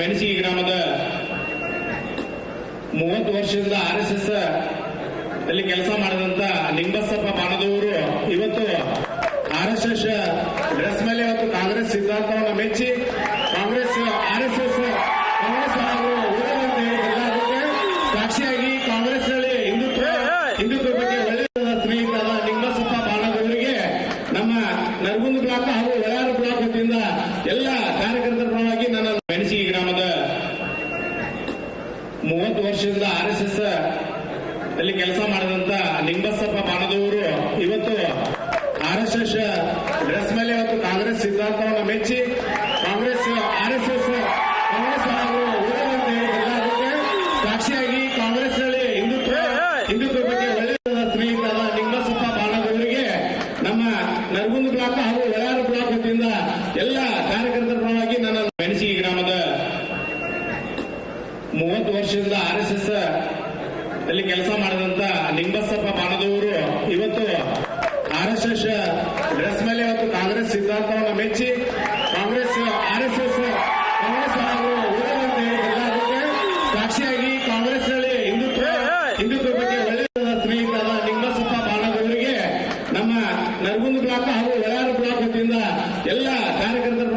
ಮೆಣಸಿಗೆ ಗ್ರಾಮದ ಮೂವತ್ತು ವರ್ಷದಿಂದ ಆರ್ ಎಸ್ ಎಸ್ ಅಲ್ಲಿ ಕೆಲಸ ಮಾಡಿದಂತ ನಿಂಬಸಪ್ಪ ಬಾಣದವರು ಇವತ್ತು ಆರ್ ಎಸ್ ಎಸ್ ಡ್ರೆಸ್ ಮೇಲೆ ಇವತ್ತು ಕಾಂಗ್ರೆಸ್ ಸಿದ್ಧಾಂತವನ್ನು ಮೆಚ್ಚಿ Congress, R S S, Congress ಹಾಗೂ ಕಾಂಗ್ರೆಸ್ ಸಾಕ್ಷಿಯಾಗಿ ಕಾಂಗ್ರೆಸ್ನಲ್ಲಿ ಹಿಂದುತ್ವ ಹಿಂದುತ್ವ ಬಗ್ಗೆ ಒಳ್ಳೆಯ ಸ್ನೇಹಿತರಾದ ನಿಂಬಸಪ್ಪ ಬಾಣದವರಿಗೆ ನಮ್ಮ ನರಗುಂದ ಬ್ಲಾಕ್ ಹಾಗೂ ಒಳಾರು ಬ್ಲಾಕ್ ವತಿಯಿಂದ ಎಲ್ಲ ಕಾರ್ಯಕರ್ತರ ಪರವಾಗಿ ವರ್ಷದಿಂದ ಆರ್ ಎಸ್ ಎಸ್ ಅಲ್ಲಿ ಕೆಲಸ ಮಾಡಿದಂತ ನಿಂಬಸಪ್ಪ ಬಾಣದವರು ಇವತ್ತು ಆರ್ ಎಸ್ ಎಸ್ ಡ್ರೆಸ್ ಮೇಲೆ ಇವತ್ತು ಕಾಂಗ್ರೆಸ್ ಸಿದ್ಧಾಂತವನ್ನು ಮೆಚ್ಚಿ Congress, R S S, Congress ಹಾಗೂ ಕಾಂಗ್ರೆಸ್ ಸಾಕ್ಷಿಯಾಗಿ ಹಿಂದುತ್ವ ಹಿಂದುತ್ವ ಬಗ್ಗೆ ಒಳ್ಳೆಯ ಸ್ನೇಹಿತರಾದ ನಿಂಬಸಪ್ಪ ಬಾಣದವರಿಗೆ ನಮ್ಮ ನರಗುಂದ ಬ್ಲಾಕ್ ಹಾಗೂ ಒಳಾರು ಬ್ಲಾಕ್ ವತಿಯಿಂದ ಎಲ್ಲ ಕಾರ್ಯಕರ್ತರ ಮೂವತ್ತು ವರ್ಷದಿಂದ ಆರ್ ಎಸ್ ಎಸ್ ಅಲ್ಲಿ ಕೆಲಸ ಮಾಡಿದಂತ ನಿಂಬಸಪ್ಪ ಬಾಣದವರು ಇವತ್ತು ಆರ್ ಎಸ್ ಎಸ್ ಡ್ರೆಸ್ ಮೇಲೆ ಇವತ್ತು ಕಾಂಗ್ರೆಸ್ ಸಿದ್ಧಾಂತವನ್ನು ಮೆಚ್ಚಿ Congress, R S S, Congress ಸಾಕ್ಷಿಯಾಗಿ ಕಾಂಗ್ರೆಸ್ ಸಾಕ್ಷಿಯಾಗಿ ಕಾಂಗ್ರೆಸ್ನಲ್ಲಿ ಹಿಂದುತ್ವ ಹಿಂದುತ್ವ ಬಗ್ಗೆ ಒಳ್ಳೆಯ ಸ್ನೇಹಿತರಾದ ನಿಂಬಸಪ್ಪ ಬಾಣದವರಿಗೆ ನಮ್ಮ ನರಗುಂದ ಬ್ಲಾಕ್ ಹಾಗೂ ಒಳಾರು ಬ್ಲಾಕ್ ವತಿಯಿಂದ ಎಲ್ಲ ಕಾರ್ಯಕರ್ತರು